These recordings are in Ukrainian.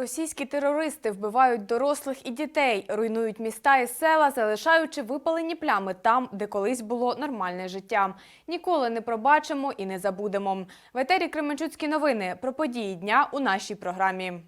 Російські терористи вбивають дорослих і дітей, руйнують міста і села, залишаючи випалені плями там, де колись було нормальне життя. Ніколи не пробачимо і не забудемо. В етері Кременчуцькі новини про події дня у нашій програмі.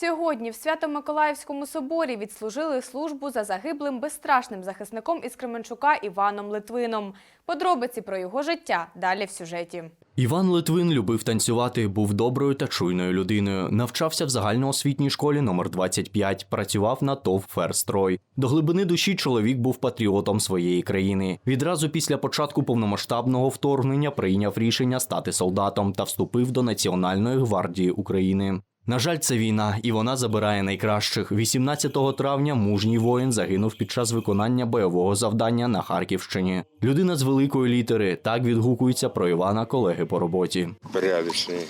Сьогодні в Свято-Миколаївському соборі відслужили службу за загиблим безстрашним захисником із Кременчука Іваном Литвином. Подробиці про його життя далі в сюжеті. Іван Литвин любив танцювати, був доброю та чуйною людиною. Навчався в загальноосвітній школі номер 25, працював на ТОВ «Ферстрой». До глибини душі чоловік був патріотом своєї країни. Відразу після початку повномасштабного вторгнення прийняв рішення стати солдатом та вступив до Національної гвардії України. На жаль, це війна, і вона забирає найкращих. 18 травня мужній воїн загинув під час виконання бойового завдання на Харківщині. Людина з великої літери так відгукується про Івана колеги по роботі. порядочный,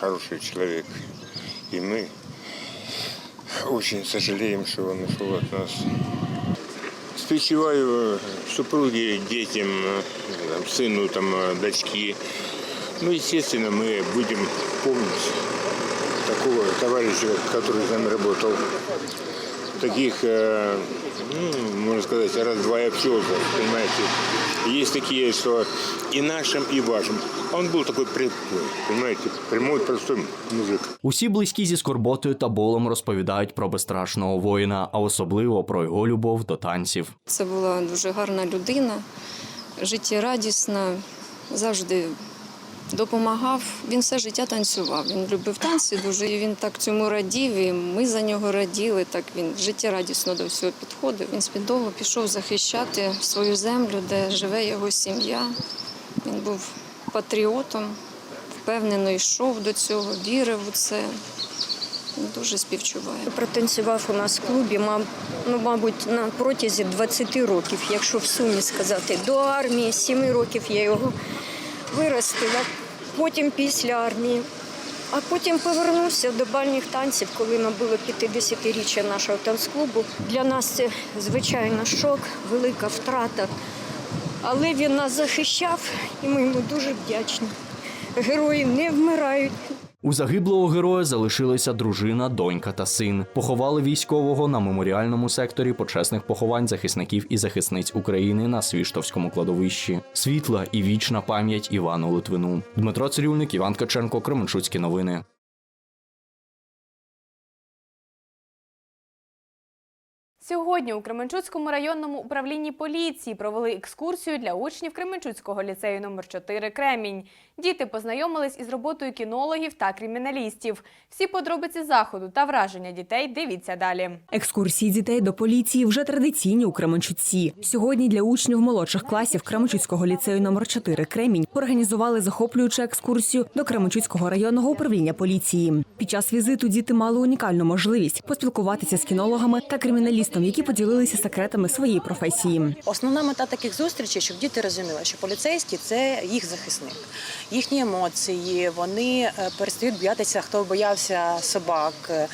хороший человек. И мы очень сожалеем, что он ушел от нас. Спечиваю супруге, детям, э, там, сыну, там, э, дочки. Ну, естественно, мы будем помнить такого товарища, который с нами работал. Таких, э, ну, можно сказать, раз-два и обчелся, понимаете. Есть такие, что и нашим, и вашим. А он был такой прямой, понимаете, прямой, простой мужик. Усі близькі зі скорботою та болем розповідають про безстрашного воїна, а особливо про його любов до танців. Це була дуже гарна людина, життєрадісна, завжди допомагав. Він все життя танцював. Він любив танці дуже. І він так цьому радів. І ми за нього раділи. Так він життєрадісно до всього підходив. Він свідомо пішов захищати свою землю, де живе його сім'я. Він був патріотом, впевнено йшов до цього, вірив у це. Дуже співчуваю. Протанцював у нас в клубі, ну, мабуть, на протязі 20 років, якщо в сумі сказати. До армії 7 років я його виростила, потім після армії. А потім повернувся до бальних танців, коли набуло 50-річчя нашого танцклубу. Для нас це, звичайно, шок, велика втрата. Але він нас захищав, і ми йому дуже вдячні. Герої не вмирають. У загиблого героя залишилися дружина, донька та син. Поховали військового на меморіальному секторі почесних поховань захисників і захисниць України на Свіштовському кладовищі. Світла і вічна пам'ять Івану Литвину. Дмитро Цирюльник, Іван Каченко, Кременчуцькі новини. Сьогодні у Кременчуцькому районному управлінні поліції провели екскурсію для учнів Кременчуцького ліцею номер 4 Кремінь. Діти познайомились із роботою кінологів та криміналістів. Всі подробиці заходу та враження дітей дивіться далі. Екскурсії дітей до поліції вже традиційні у Кременчуці. Сьогодні для учнів молодших класів Кременчуцького ліцею номер 4 Кремінь організували захоплюючу екскурсію до Кременчуцького районного управління поліції. Під час візиту діти мали унікальну можливість поспілкуватися з кінологами та криміналістом, які поділилися секретами своєї професії. Основна мета таких зустрічей, щоб діти розуміли, що поліцейський це їх захисник, їхні емоції. Вони е, перестають боятися, хто боявся собак. е,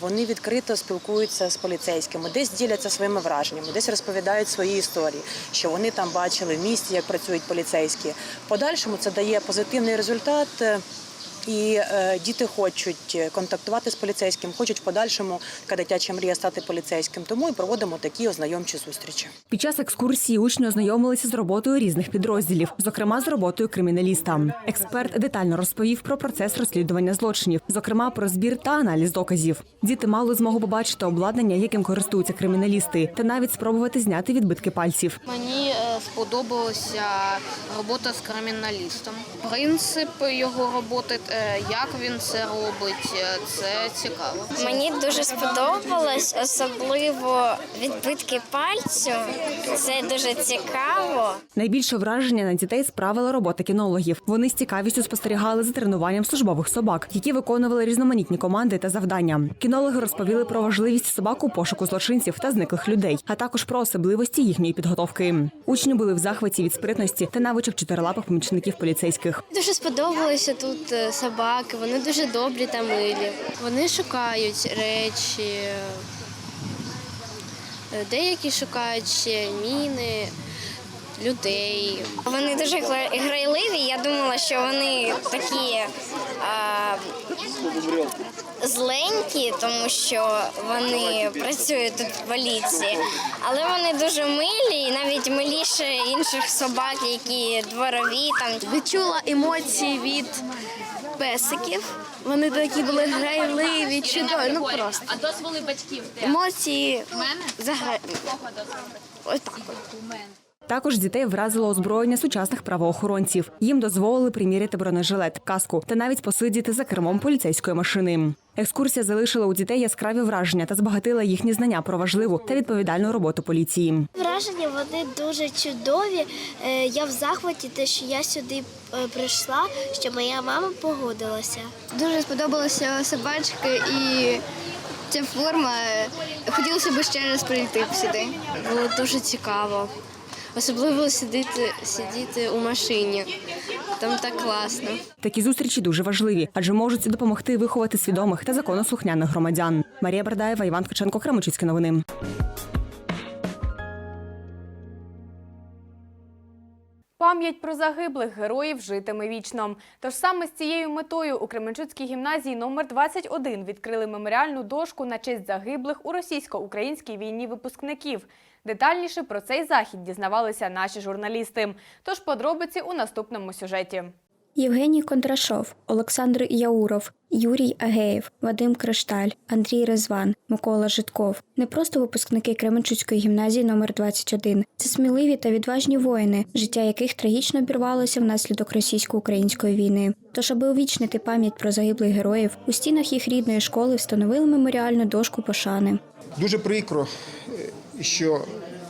Вони відкрито спілкуються з поліцейськими, десь діляться своїми враженнями, десь розповідають свої історії, що вони там бачили в місті, як працюють поліцейські. В подальшому це дає позитивний результат. Е, І е, діти хочуть контактувати з поліцейським, хочуть в подальшому така дитяча мрія стати поліцейським. Тому і проводимо такі ознайомчі зустрічі. Під час екскурсії учні ознайомилися з роботою різних підрозділів, зокрема з роботою криміналіста. Експерт детально розповів про процес розслідування злочинів, зокрема про збір та аналіз доказів. Діти мали змогу побачити обладнання, яким користуються криміналісти, та навіть спробувати зняти відбитки пальців. Мені е, сподобалася робота з криміналістом. Принцип його роботи, е, як він це робить, е, це цікаво. Мені дуже сподобалось, особливо відбитки пальцю. Це дуже цікаво. Найбільше враження на дітей справила робота кінологів. Вони з цікавістю спостерігали за тренуванням службових собак, які виконували різноманітні команди та завдання. Кінологи розповіли про важливість собак у пошуку злочинців та зниклих людей, а також про особливості їхньої підготовки. Учні були в захваті від спритності та навичок чотирилапих помічників поліцейських. Дуже сподобалося тут е, собаки. Вони дуже добрі та милі. Вони шукають речі. Деякі шукають ще міни. людей. Вони дуже грайливі. Я думала, що вони такі а, зленькі, тому що вони працюють тут в поліції. Але вони дуже милі, і навіть миліше інших собак, які дворові там. Відчула емоції від песиків. Вони такі були грайливі, чудові. Ну просто. А дозволи батьків Емоції загра... Ось так. Також дітей вразило озброєння сучасних правоохоронців. Їм дозволили приміряти бронежилет, каску та навіть посидіти за кермом поліцейської машини. Екскурсія залишила у дітей яскраві враження та збагатила їхні знання про важливу та відповідальну роботу поліції. Враження вони дуже чудові. Е, Я в захваті, те, що я сюди е, прийшла, що моя мама погодилася. Дуже сподобалася собачка і ця форма. Хотілося б ще раз прийти сюди. Було дуже цікаво. Особливо сидіти, сидіти у машині. Там так класно. Такі зустрічі дуже важливі, адже можуть допомогти виховати свідомих та законослухняних громадян. Марія Бардаєва, Іван Ткаченко, Кременчуцькі новини. Пам'ять про загиблих героїв житиме вічно. Тож саме з цією метою у Кременчуцькій гімназії номер 21 відкрили меморіальну дошку на честь загиблих у російсько-українській війні випускників. Детальніше про цей захід дізнавалися наші журналісти. Тож подробиці у наступному сюжеті. Євгеній Кондрашов, Олександр Яуров, Юрій Агеєв, Вадим Кришталь, Андрій Резван, Микола Житков не просто випускники Кременчуцької гімназії номер 21 Це сміливі та відважні воїни, життя яких трагічно обірвалося внаслідок російсько-української війни. Тож, аби увічнити пам'ять про загиблих героїв, у стінах їх рідної школи встановили меморіальну дошку пошани. Дуже прикро, що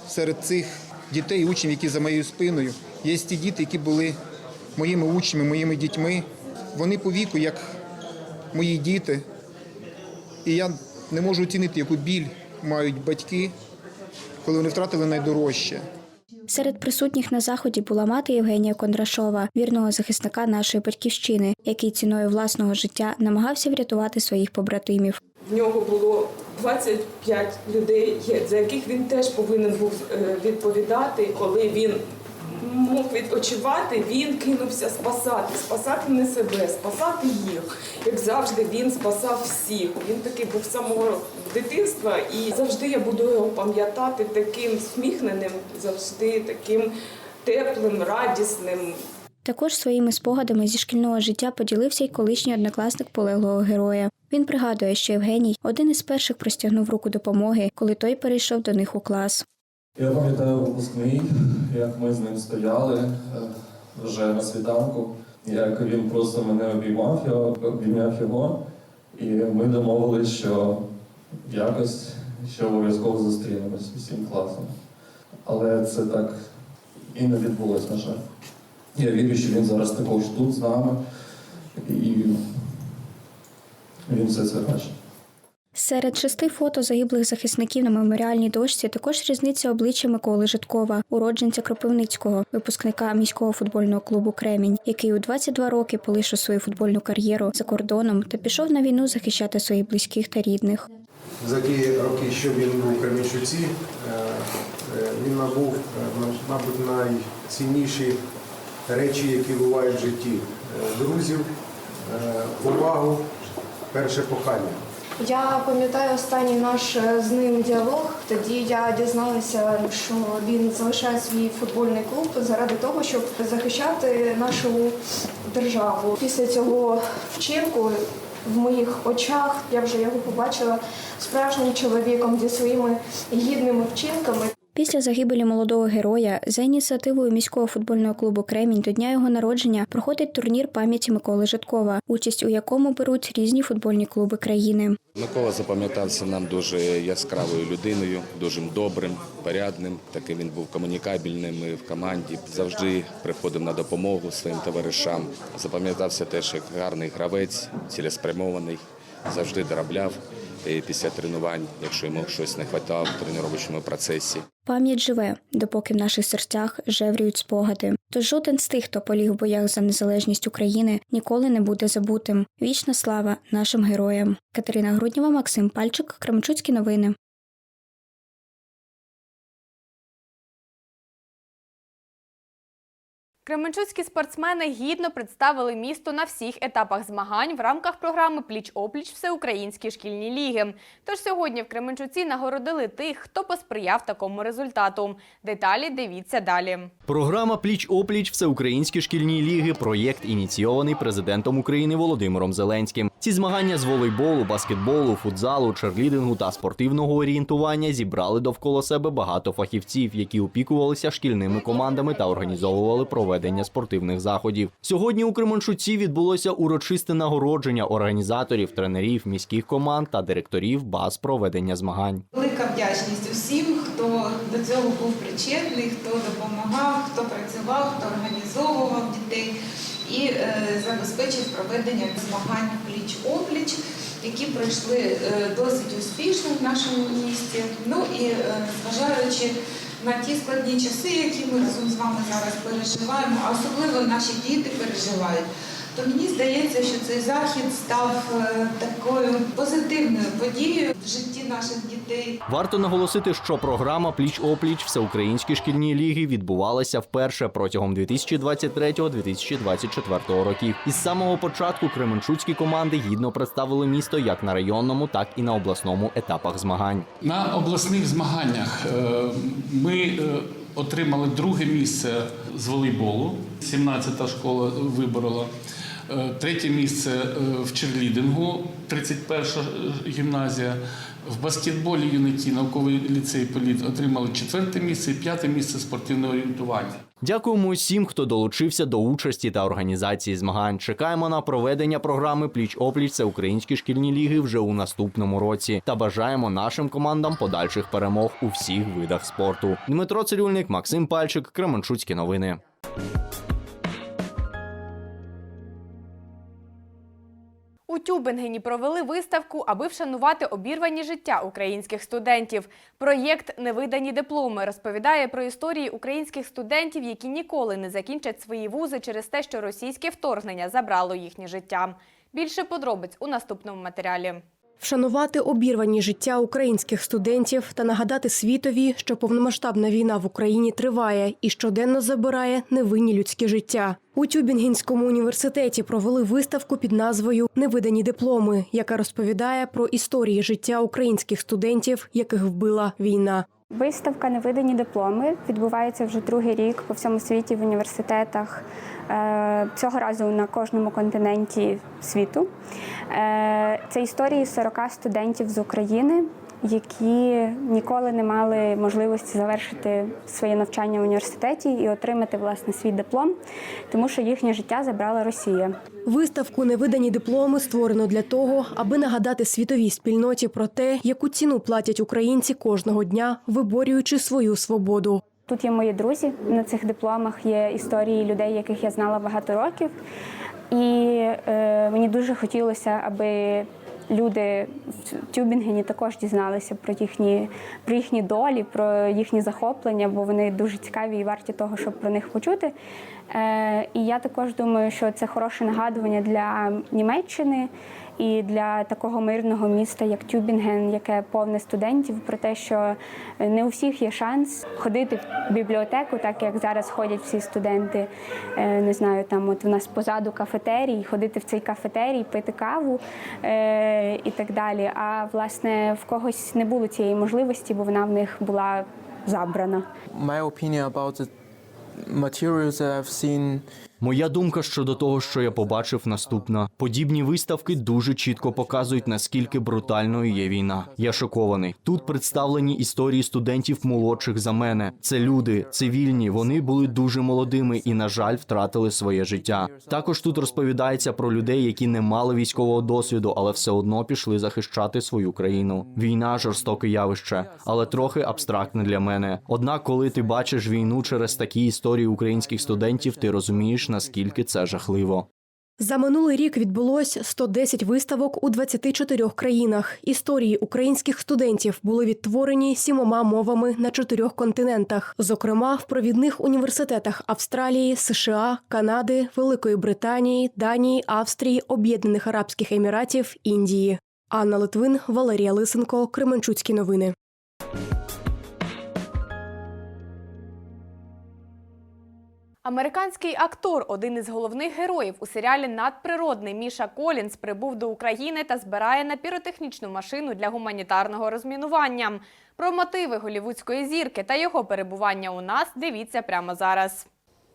серед цих дітей, учнів, які за моєю спиною, є ті діти, які були моїми учнями, моїми дітьми. Вони по віку, як мої діти. І я не можу оцінити, яку біль мають батьки, коли вони втратили найдорожче. Серед присутніх на заході була мати Євгенія Кондрашова, вірного захисника нашої батьківщини, який ціною власного життя намагався врятувати своїх побратимів. В нього було 25 людей, за яких він теж повинен був е, відповідати. Коли він мог відпочивати, він кинувся спасати, спасати не себе, спасати їх. Як завжди, він спасав всіх. Він такий був самого дитинства, і завжди я буду його пам'ятати таким сміхненим, завжди таким теплим, радісним. Також своїми спогадами зі шкільного життя поділився й колишній однокласник полеглого героя. Він пригадує, що Євгеній один із перших простягнув руку допомоги, коли той перейшов до них у клас. Я пам'ятаю випускний, як ми з ним стояли е, вже на світанку, як він просто мене обіймав, я обійняв його, і ми домовились, що якось ще обов'язково зустрінемось усім класом. Але це так і не відбулось, на жаль. Я вірю, що він зараз також тут з нами, і він все це бачить. Серед шести фото загиблих захисників на меморіальній дошці також різниця обличчя Миколи Житкова, уродженця Кропивницького, випускника міського футбольного клубу Кремінь, який у 22 роки полишив свою футбольну кар'єру за кордоном та пішов на війну захищати своїх близьких та рідних. За ті роки, що він був у Кременчуці, е, е, він набув, е, мабуть, найцінніші речі, які бувають в житті. Друзів, увагу, перше кохання. Я пам'ятаю останній наш е, з ним діалог. Тоді я дізналася, що він залишає свій футбольний клуб заради того, щоб захищати нашу державу. Після цього вчинку в моїх очах я вже його побачила справжнім чоловіком зі своїми гідними вчинками. Після загибелі молодого героя за ініціативою міського футбольного клубу Кремінь до дня його народження проходить турнір пам'яті Миколи Житкова, участь у якому беруть різні футбольні клуби країни. Микола запам'ятався нам дуже яскравою людиною, дуже добрим, порядним. Таким він був комунікабельним в команді. Завжди приходив на допомогу своїм товаришам. Запам'ятався теж як гарний гравець, цілеспрямований, завжди доробляв після тренувань, якщо йому щось не вистачало в тренувальному процесі. Пам'ять живе, допоки в наших серцях жевріють спогади. Тож жоден з тих, хто поліг в боях за незалежність України, ніколи не буде забутим. Вічна слава нашим героям. Катерина Груднєва, Максим Пальчик, Кремчуцькі новини. Кременчуцькі спортсмени гідно представили місто на всіх етапах змагань в рамках програми Пліч-опліч Всеукраїнські шкільні ліги. Тож сьогодні в Кременчуці нагородили тих, хто посприяв такому результату. Деталі дивіться далі. Програма Пліч-опліч Всеукраїнські шкільні ліги проєкт ініційований президентом України Володимиром Зеленським. Ці змагання з волейболу, баскетболу, футзалу, черлідингу та спортивного орієнтування зібрали довкола себе багато фахівців, які опікувалися шкільними командами та організовували проведення спортивних заходів. Сьогодні у Кременчуці відбулося урочисте нагородження організаторів, тренерів, міських команд та директорів баз проведення змагань. Велика вдячність усім, хто до цього був причетний, хто допомагав, хто працював, хто організовував дітей і е, забезпечив проведення змагань пліч-опліч, які пройшли е, досить успішно в нашому місті. Ну і е, зважаючи на ті складні часи, які ми разом з вами зараз переживаємо, а особливо наші діти переживають. То мені здається, що цей захід став е, такою позитивною подією в житті наших дітей. Варто наголосити, що програма Пліч-опліч Всеукраїнські шкільні ліги відбувалася вперше протягом 2023-2024 років. Із самого початку кременчуцькі команди гідно представили місто як на районному, так і на обласному етапах змагань. На обласних змаганнях е, ми е, отримали друге місце з волейболу. 17-та школа виборола. Е, Третє місце е, в черлідингу, 31-ша гімназія. В баскетболі юнаті науковий ліцей політ отримали четверте місце і п'яте місце спортивного орієнтування. Дякуємо усім, хто долучився до участі та організації змагань. Чекаємо на проведення програми Пліч-опліч Всеукраїнські шкільні ліги вже у наступному році та бажаємо нашим командам подальших перемог у всіх видах спорту. Дмитро Цирюльник, Максим Пальчик, Кременчуцькі новини. Тюбингені провели виставку, аби вшанувати обірвані життя українських студентів. Проєкт Невидані дипломи розповідає про історії українських студентів, які ніколи не закінчать свої вузи через те, що російське вторгнення забрало їхнє життя. Більше подробиць у наступному матеріалі. Вшанувати обірвані життя українських студентів та нагадати світові, що повномасштабна війна в Україні триває і щоденно забирає невинні людські життя. У Тюбінгенському університеті провели виставку під назвою Невидані дипломи, яка розповідає про історії життя українських студентів, яких вбила війна. Виставка Невидані дипломи відбувається вже другий рік по всьому світі в університетах. Е, Цього разу на кожному континенті світу. Е, Це історії 40 студентів з України, які ніколи не мали можливості завершити своє навчання в університеті і отримати власне свій диплом, тому що їхнє життя забрала Росія. Виставку Невидані дипломи створено для того, аби нагадати світовій спільноті про те, яку ціну платять українці кожного дня, виборюючи свою свободу. Тут є мої друзі. На цих дипломах є історії людей, яких я знала багато років. І е, мені дуже хотілося, аби люди в Тюбінгені також дізналися про їхні, про їхні долі, про їхні захоплення, бо вони дуже цікаві і варті того, щоб про них почути. Е, і я також думаю, що це хороше нагадування для Німеччини і для такого мирного міста, як Тюбінген, яке повне студентів, про те, що не у всіх є шанс ходити в бібліотеку, так як зараз ходять всі студенти. Е, Не знаю, там от в нас позаду кафетерій, ходити в цей кафетерій, пити каву е, і так далі. А власне в когось не було цієї можливості, бо вона в них була забрана. My opinion about the materials that I've seen Моя думка щодо того, що я побачив, наступна: подібні виставки дуже чітко показують, наскільки брутальною є війна. Я шокований. Тут представлені історії студентів молодших за мене. Це люди, цивільні. Вони були дуже молодими і, на жаль, втратили своє життя. Також тут розповідається про людей, які не мали військового досвіду, але все одно пішли захищати свою країну. Війна жорстоке явище, але трохи абстрактне для мене. Однак, коли ти бачиш війну через такі історії українських студентів, ти розумієш, наскільки це жахливо. За минулий рік відбулось 110 виставок у 24 країнах. Історії українських студентів були відтворені сімома мовами на чотирьох континентах, зокрема в провідних університетах Австралії, США, Канади, Великої Британії, Данії, Австрії, Об'єднаних Арабських Еміратів, Індії. Анна Литвин, Валерія Лисенко, Кременчуцькі новини. Американський актор, один із головних героїв у серіалі Надприродний Міша Колінс прибув до України та збирає на піротехнічну машину для гуманітарного розмінування. Про мотиви голівудської зірки та його перебування у нас дивіться прямо зараз.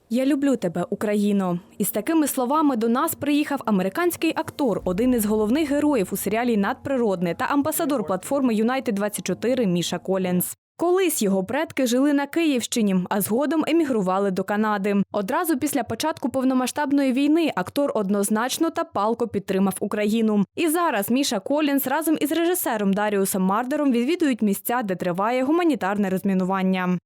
Я люблю тебе, Україно. Із такими словами до нас приїхав американський актор, один із головних героїв у серіалі Надприродне та амбасадор платформи Юнайтед 24 Міша Колінс. Колись його предки жили на Київщині, а згодом емігрували до Канади. Одразу після початку повномасштабної війни актор однозначно та палко підтримав Україну. І зараз Міша Колінс разом із режисером Даріусом Мардером відвідують місця, де триває гуманітарне розмінування.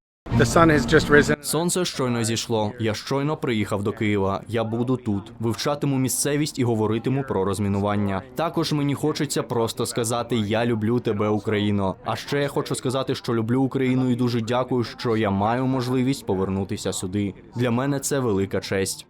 Сонце щойно зійшло. Я щойно приїхав до Києва. Я буду тут, вивчатиму місцевість і говоритиму про розмінування. Також мені хочеться просто сказати Я люблю тебе, Україно. А ще я хочу сказати, що люблю Україну і дуже дякую, що я маю можливість повернутися сюди. Для мене це велика честь.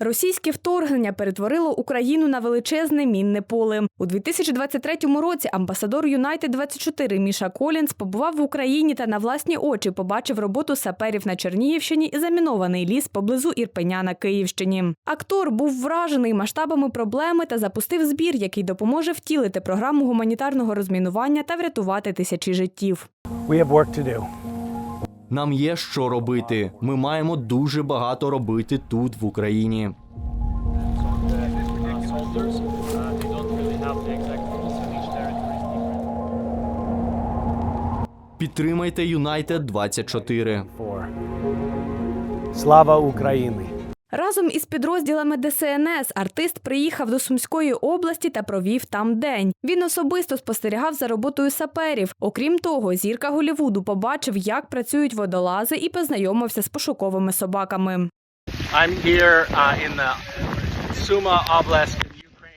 Російське вторгнення перетворило Україну на величезне мінне поле. У 2023 році амбасадор Юнайтед 24 Міша Колінс побував в Україні та на власні очі побачив роботу саперів на Чернігівщині і замінований ліс поблизу Ірпеня на Київщині. Актор був вражений масштабами проблеми та запустив збір, який допоможе втілити програму гуманітарного розмінування та врятувати тисячі життів. We have work to do. Нам є що робити. Ми маємо дуже багато робити тут, в Україні. Підтримайте Юнайтед 24. Слава Україні! Разом із підрозділами ДСНС артист приїхав до Сумської області та провів там день. Він особисто спостерігав за роботою саперів. Окрім того, зірка Голівуду побачив, як працюють водолази, і познайомився з пошуковими собаками. I'm here uh, in the Suma Oblast.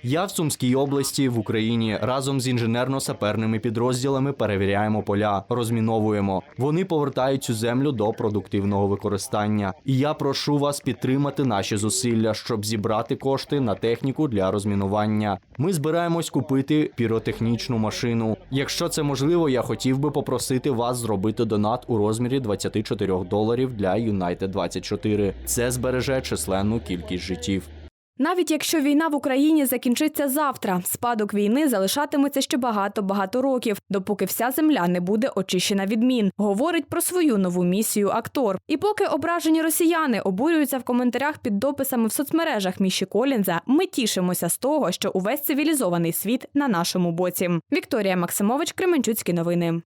Я в Сумській області в Україні разом з інженерно-саперними підрозділами перевіряємо поля, розміновуємо. Вони повертають цю землю до продуктивного використання. І я прошу вас підтримати наші зусилля, щоб зібрати кошти на техніку для розмінування. Ми збираємось купити піротехнічну машину. Якщо це можливо, я хотів би попросити вас зробити донат у розмірі 24 доларів для United 24. Це збереже численну кількість життів. Навіть якщо війна в Україні закінчиться завтра, спадок війни залишатиметься ще багато-багато років, допоки вся земля не буде очищена від мін. Говорить про свою нову місію актор. І поки ображені росіяни обурюються в коментарях під дописами в соцмережах Міші Колінза, ми тішимося з того, що увесь цивілізований світ на нашому боці. Вікторія Максимович, Кременчуцькі новини.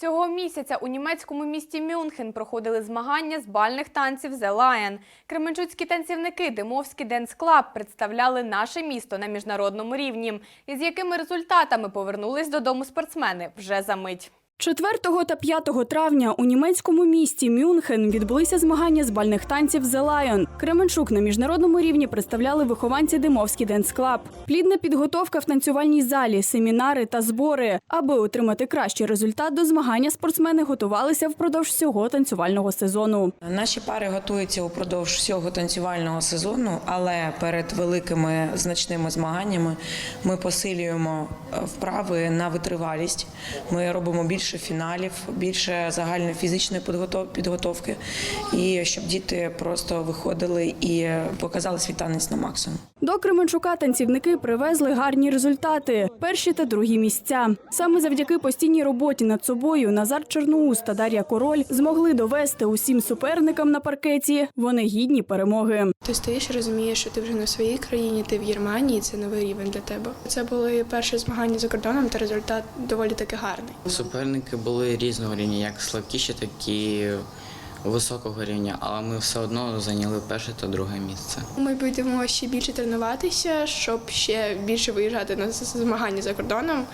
Цього місяця у німецькому місті Мюнхен проходили змагання з бальних танців The Lion. Кременчуцькі танцівники Димовський Денс Клаб представляли наше місто на міжнародному рівні. І з якими результатами повернулись додому спортсмени вже за мить. 4 та 5 травня у німецькому місті Мюнхен відбулися змагання з бальних танців «The Lion». Кременчук на міжнародному рівні представляли вихованці Димовський Денс Клаб. Плідна підготовка в танцювальній залі, семінари та збори. Аби отримати кращий результат до змагання, спортсмени готувалися впродовж всього танцювального сезону. Наші пари готуються упродовж всього танцювального сезону, але перед великими значними змаганнями ми посилюємо е, вправи на витривалість. Ми робимо більше фіналів, більше загальної фізичної підготов- підготовки, і щоб діти просто виходили і показали свій танець на максимум. До Кременчука танцівники привезли гарні результати: перші та другі місця. Саме завдяки постійній роботі над собою Назар Чорноус та Дар'я Король змогли довести усім суперникам на паркеті. Вони гідні перемоги. Ти стоїш, і розумієш, що ти вже не в своїй країні, ти в Германії, це новий рівень для тебе. Це були перші змагання за кордоном, та результат доволі таки гарний. Суперники були різного рівня, як слабкіші, так і високого рівня, але ми все одно зайняли перше та друге місце. Ми будемо ще більше тренуватися, щоб ще більше виїжджати на змагання за кордоном,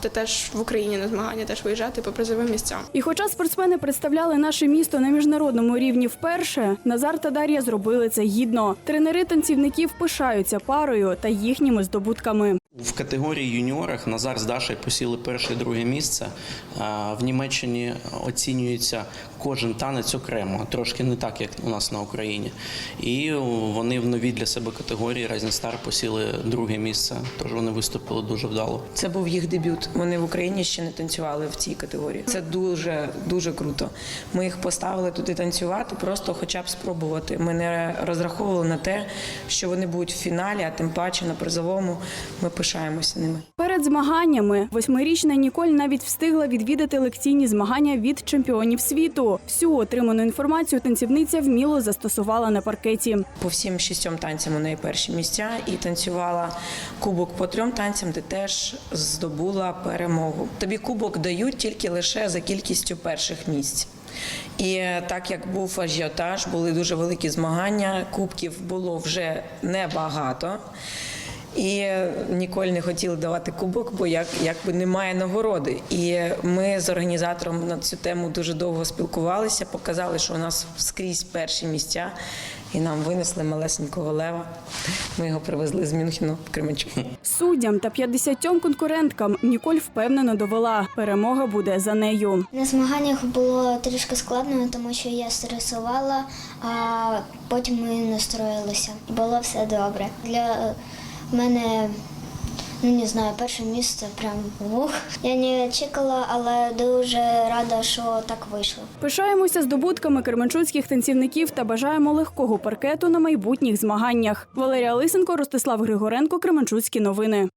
та теж в Україні на змагання теж виїжджати по призовим місцям. І хоча спортсмени представляли наше місто на міжнародному рівні вперше, Назар та Дар'я зробили це гідно. Тренери танцівників пишаються парою та їхніми здобутками. В категорії юніорах Назар з Дашею посіли перше і друге місце. В Німеччині оцінюється кожен танець окремо, трошки не так, як у нас на Україні. І вони в новій для себе категорії Star посіли друге місце. Тож вони виступили дуже вдало. Це був їх дебют. Вони в Україні ще не танцювали в цій категорії. Це дуже дуже круто. Ми їх поставили туди танцювати, просто хоча б спробувати. Ми не розраховували на те, що вони будуть в фіналі, а тим паче на призовому. Ми пишаємося ними. Перед змаганнями восьмирічна Ніколь навіть встигла відвідати лекційні змагання від чемпіонів світу. Всю отриману інформацію танцівниця вміло застосувала на паркеті. По всім шістьом танцям у неї перші місця і танцювала кубок по трьом танцям, де теж здобула перемогу. Тобі кубок дають тільки лише за кількістю перших місць. І так як був ажіотаж, були дуже великі змагання, кубків було вже небагато. І Ніколь не хотіли давати кубок, бо як якби немає нагороди. І ми з організатором на цю тему дуже довго спілкувалися, показали, що у нас скрізь перші місця, і нам винесли малесенького лева. Ми його привезли з Мюнхену в Кременчук. Суддям та 50 конкуренткам Ніколь впевнено довела, перемога буде за нею. На змаганнях було трішки складно, тому що я стресувала, а потім ми настроїлися. Було все добре. Для мене, ну не знаю, перше місце прям вух. Я не чекала, але дуже рада, що так вийшло. Пишаємося здобутками керменчуцьких танцівників та бажаємо легкого паркету на майбутніх змаганнях. Валерія Лисенко, Ростислав Григоренко, Кременчуцькі новини.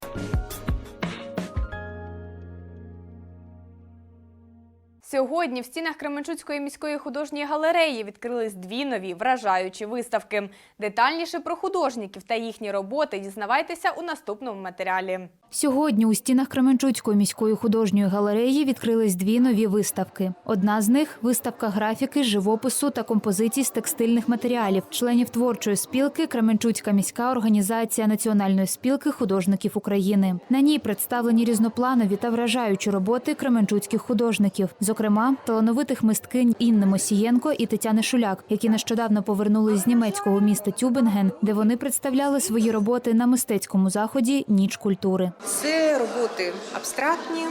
Сьогодні в стінах Кременчуцької міської художньої галереї відкрились дві нові вражаючі виставки. Детальніше про художників та їхні роботи дізнавайтеся у наступному матеріалі. Сьогодні у стінах Кременчуцької міської художньої галереї відкрились дві нові виставки. Одна з них виставка графіки, живопису та композицій з текстильних матеріалів, членів творчої спілки Кременчуцька міська організація Національної спілки художників України. На ній представлені різнопланові та вражаючі роботи кременчуцьких художників, зокрема талановитих мисткинь Інни Мосієнко і Тетяни Шуляк, які нещодавно повернулись з німецького міста Тюбінген, де вони представляли свої роботи на мистецькому заході Ніч культури. Це роботи абстрактні,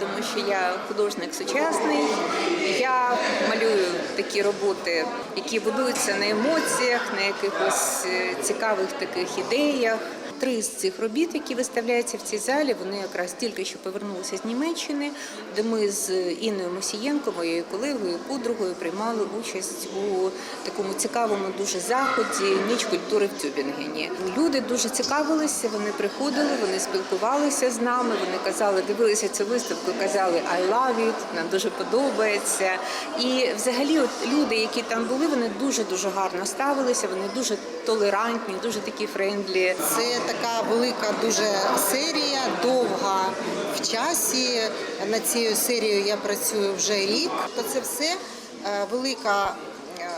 тому що я художник сучасний. Я малюю такі роботи, які будуються на емоціях, на якихось е, цікавих таких ідеях. Три з цих робіт, які виставляються в цій залі, вони якраз тільки що повернулися з Німеччини, де ми з Інною Мосієнко, моєю колегою, подругою, приймали участь у такому цікавому дуже заході Ніч культури в Тюбінгені. Люди дуже цікавилися, вони приходили, вони спілкувалися з нами. Вони казали, дивилися цю виставку, казали I love it, нам дуже подобається. І взагалі, от люди, які там були, вони дуже дуже гарно ставилися. Вони дуже толерантні, дуже такі френдлі. Це така велика дуже серія, довга в часі. Над цією серією я працюю вже рік. То це все е, велика е,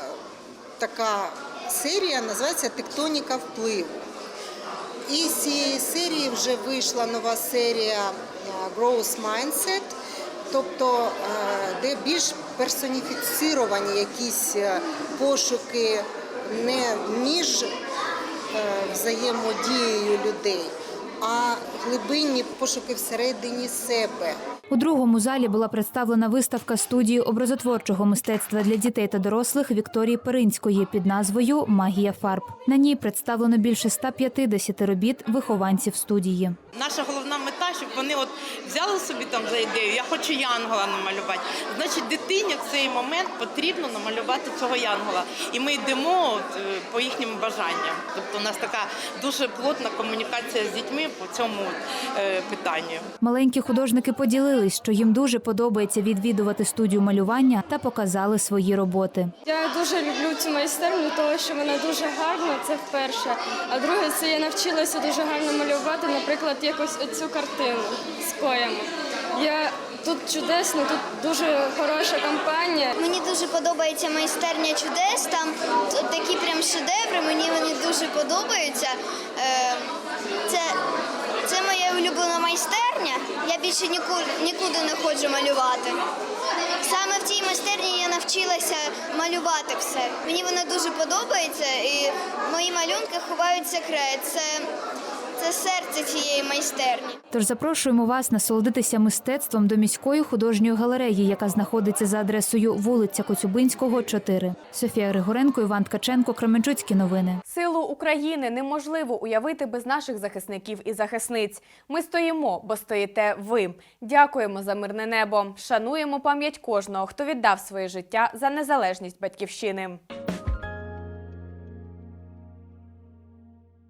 така серія, називається Тектоніка впливу. І з цієї серії вже вийшла нова серія е, Growth Mindset, тобто де більш персоніфіціровані якісь пошуки не між взаємодією людей, а глибинні пошуки всередині себе. У другому залі була представлена виставка студії образотворчого мистецтва для дітей та дорослих Вікторії Перинської під назвою Магія фарб. На ній представлено більше 150 робіт вихованців студії. Наша головна мета, щоб вони от взяли собі там за ідею, я хочу янгола намалювати. Значить, дитині в цей момент потрібно намалювати цього янгола. І ми йдемо от, е, по їхнім бажанням. Тобто у нас така дуже плотна комунікація з дітьми по цьому е, питанню. Маленькі художники поділились, що їм дуже подобається відвідувати студію малювання та показали свої роботи. Я дуже люблю цю майстерню, тому що вона дуже гарна, це вперше. А друге, це я навчилася дуже гарно малювати, наприклад, якось оцю картину з коями. Я тут чудесно, тут дуже хороша компанія. Мені дуже подобається майстерня чудес. Там такі прям шедеври. Мені вони дуже подобаються. Е, Це, це моя улюблена майстерня. Я більше нікуди, нікуди не ходжу малювати. Саме в цій майстерні я навчилася малювати все. Мені вона дуже подобається, і мої малюнки ховають секрет. Це, це серце цієї майстерні. Тож запрошуємо вас насолодитися мистецтвом до міської художньої галереї, яка знаходиться за адресою вулиця Коцюбинського, 4. Софія Григоренко, Іван Ткаченко, Кременчуцькі новини. Силу України неможливо уявити без наших захисників і захисниць. Ми стоїмо, бо стоїте ви. Дякуємо за мирне небо. Шануємо пам'ять кожного, хто віддав своє життя за незалежність батьківщини.